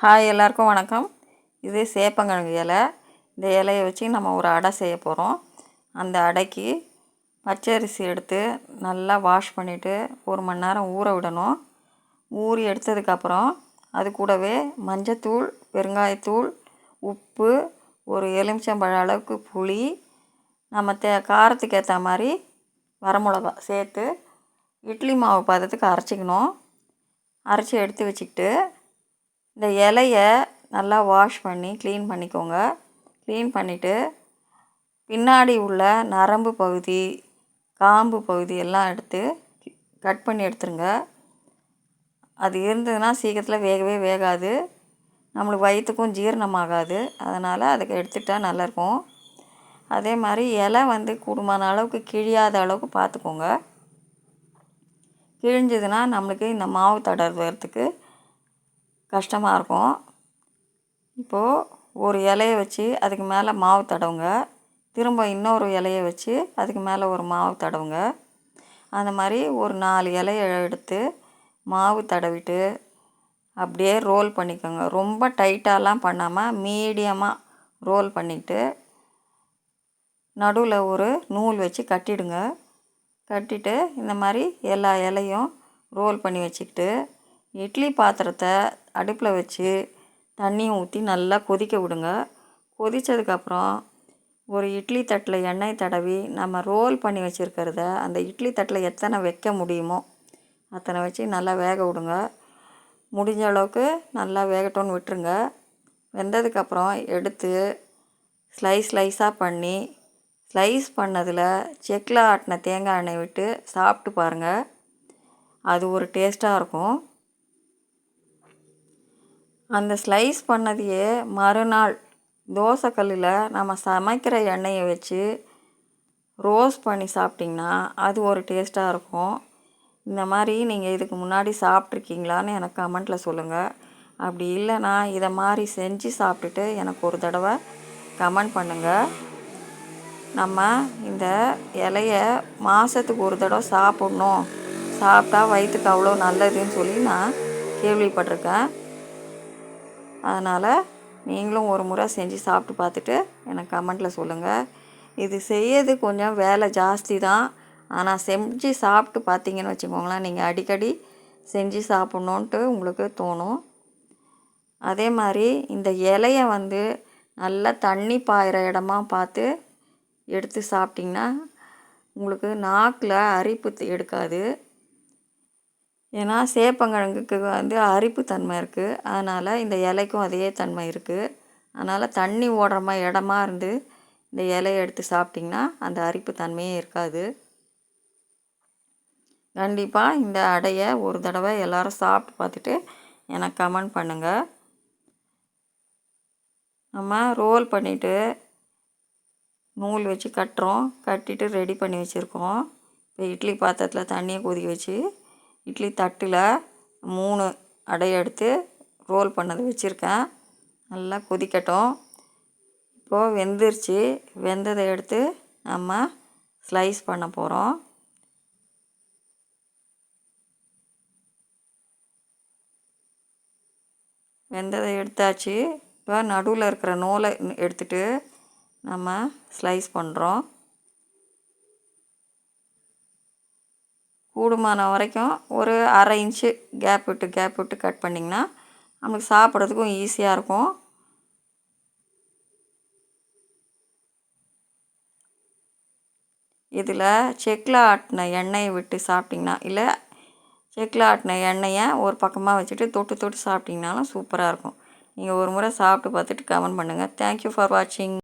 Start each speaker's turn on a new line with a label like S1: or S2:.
S1: Hi எல்லாருக்கும் வணக்கம். இது சேப்பங்கிழங்கு இலை. இந்த இலையை வச்சு நம்ம ஒரு அடை செய்ய போகிறோம் அந்த அடைக்கு பச்சரிசி எடுத்து நல்லா வாஷ் பண்ணிவிட்டு ஒரு மணி நேரம் ஊற விடணும். ஊறி எடுத்ததுக்கப்புறம் அது கூடவே மஞ்சத்தூள் பெருங்காயத்தூள் உப்பு ஒரு எலுமிச்சம்பழ அளவுக்கு புளி நம்ம தே காரத்துக்கு ஏற்ற மாதிரி வரமிளகா சேர்த்து இட்லி மாவு பதத்துக்கு அரைச்சிக்கணும். அரைச்சி எடுத்து வச்சுக்கிட்டு இந்த இலைய நல்லா வாஷ் பண்ணி க்ளீன் பண்ணிக்கோங்க. க்ளீன் பண்ணிவிட்டு பின்னாடி உள்ள நரம்பு பகுதி காம்பு பகுதி எல்லாம் எடுத்து கட் பண்ணி எடுத்துருங்க. அது இருந்ததுன்னா சீக்கிரத்தில் வேகவே வேகாது. நம்மளுக்கு வயிற்றுக்கும் ஜீரணமாகாது. அதனால் அதுக்கு எடுத்துட்டால் நல்லாயிருக்கும். அதே மாதிரி இலை வந்து கூடுமான அளவுக்கு கிழியாத அளவுக்கு பார்த்துக்கோங்க. கிழிஞ்சதுன்னா நம்மளுக்கு இந்த மாவு தடவுறதுக்கு கஷ்டமாக இருக்கும். இப்போது ஒரு இலைய வச்சு அதுக்கு மேலே மாவு தடவுங்க. திரும்ப இன்னொரு இலைய வச்சு அதுக்கு மேலே ஒரு மாவு தடவுங்க. அந்த மாதிரி ஒரு நாலு இலைய எடுத்து மாவு தடவிட்டு அப்படியே ரோல் பண்ணிக்கோங்க. ரொம்ப டைட்டாலாம் பண்ணாமல் மீடியமாக ரோல் பண்ணிவிட்டு நடுவில் ஒரு நூல் வச்சு கட்டிடுங்க. கட்டிட்டு இந்த மாதிரி எல்லா இலையும் ரோல் பண்ணி வச்சுக்கிட்டு இட்லி பாத்திரத்தை அடுப்பில் வச்சு தண்ணியை ஊற்றி நல்லா கொதிக்க விடுங்க. கொதித்ததுக்கப்புறம் ஒரு இட்லி தட்டில் எண்ணெய் தடவி நம்ம ரோல் பண்ணி வச்சுருக்கிறத அந்த இட்லி தட்டில் எத்தனை வைக்க முடியுமோ அத்தனை வச்சு நல்லா வேக விடுங்க. முடிஞ்ச அளவுக்கு நல்லா வேகட்டும்னு விட்டுருங்க. வெந்ததுக்கப்புறம் எடுத்து ஸ்லைஸ் ஸ்லைஸாக பண்ணி ஸ்லைஸ் பண்ணதில் செக்கில் ஆட்டின தேங்காய் எண்ணெய் விட்டு சாப்பிட்டு பாருங்கள் அது ஒரு டேஸ்ட்டாக இருக்கும். அந்த ஸ்லைஸ் பண்ணதையே மறுநாள் தோசைக்கல்லில் நம்ம சமைக்கிற எண்ணெயை வச்சு ரோஸ்ட் பண்ணி சாப்பிட்டிங்கன்னா அது ஒரு டேஸ்ட்டாக இருக்கும். இந்த மாதிரி நீங்கள் இதுக்கு முன்னாடி சாப்பிட்ருக்கீங்களான்னு எனக்கு கமெண்ட்டில் சொல்லுங்கள் அப்படி இல்லைன்னா இதை மாதிரி செஞ்சு சாப்பிட்டுட்டு எனக்கு ஒரு தடவை கமெண்ட் பண்ணுங்கள் நம்ம இந்த இலைய மாதத்துக்கு ஒரு தடவை சாப்பிட்ணும். சாப்பிட்டா வயிற்றுக்கு அவ்வளோ நல்லதுன்னு சொல்லி நான் கேள்விப்பட்டிருக்கேன். அதனால் நீங்களும் ஒரு முறை செஞ்சு சாப்பிட்டு பார்த்துட்டு எனக்கு கமெண்ட்டில் சொல்லுங்கள் இது செய்யறது கொஞ்சம் வேலை ஜாஸ்தி தான். ஆனால் செஞ்சு சாப்பிட்டு பார்த்தீங்கன்னு வச்சுக்கோங்களேன் நீங்கள் அடிக்கடி செஞ்சு சாப்பிட்ணுன்ட்டு உங்களுக்கு தோணும். அதே மாதிரி இந்த இலைய வந்து நல்லா தண்ணி பாயிற இடமா பார்த்து எடுத்து சாப்பிட்டிங்கன்னா உங்களுக்கு நாக்கில் அரிப்பு எடுக்காது. ஏன்னா சேப்பங்கிழங்குக்கு வந்து அரிப்பு தன்மை இருக்குது அதனால் இந்த இலைக்கும் அதே தன்மை இருக்குது அதனால் தண்ணி ஓடுற மாதிரி இடமா இருந்து இந்த இலையை எடுத்து சாப்பிட்டிங்கன்னா அந்த அரிப்பு தன்மையே இருக்காது. கண்டிப்பாக இந்த அடையை ஒரு தடவை எல்லோரும் சாப்பிட்டு பார்த்துட்டு எனக்கு கமெண்ட் பண்ணுங்கள் நம்ம ரோல் பண்ணிவிட்டு நூல் வச்சு கட்டுறோம். கட்டிட்டு ரெடி பண்ணி வச்சுருக்கோம். இப்போ இட்லி பாத்திரத்தில் தண்ணியை கொதிக்க வச்சு இட்லி தட்டில் மூணு அடை எடுத்து ரோல் பண்ணது வச்சுருக்கேன். நல்லா கொதிக்கட்டும். இப்போது வெந்துருச்சு. வெந்ததை எடுத்து நம்ம ஸ்லைஸ் பண்ண போகிறோம் வெந்ததை எடுத்தாச்சு. இப்போ நடுவில் இருக்கிற நூலை எடுத்துகிட்டு நம்ம ஸ்லைஸ் பண்ணுறோம் கூடுமான வரைக்கும் ஒரு அரை இன்ச்சு கேப் விட்டு கேப் விட்டு கட் பண்ணிங்கன்னா நம்மளுக்கு சாப்பிட்றதுக்கும் ஈஸியாக இருக்கும். இதில் செக்கில் ஆட்டின எண்ணெயை விட்டு சாப்பிட்டிங்கன்னா இல்லை செக்கில் ஆட்டின எண்ணெயை ஒரு பக்கமாக வச்சுட்டு தொட்டு தொட்டு சாப்பிட்டிங்கனாலும் சூப்பராக இருக்கும். நீங்கள் ஒரு முறை சாப்பிட்டு பார்த்துட்டு கமெண்ட் பண்ணுங்கள் தேங்க்யூ ஃபார் வாட்சிங்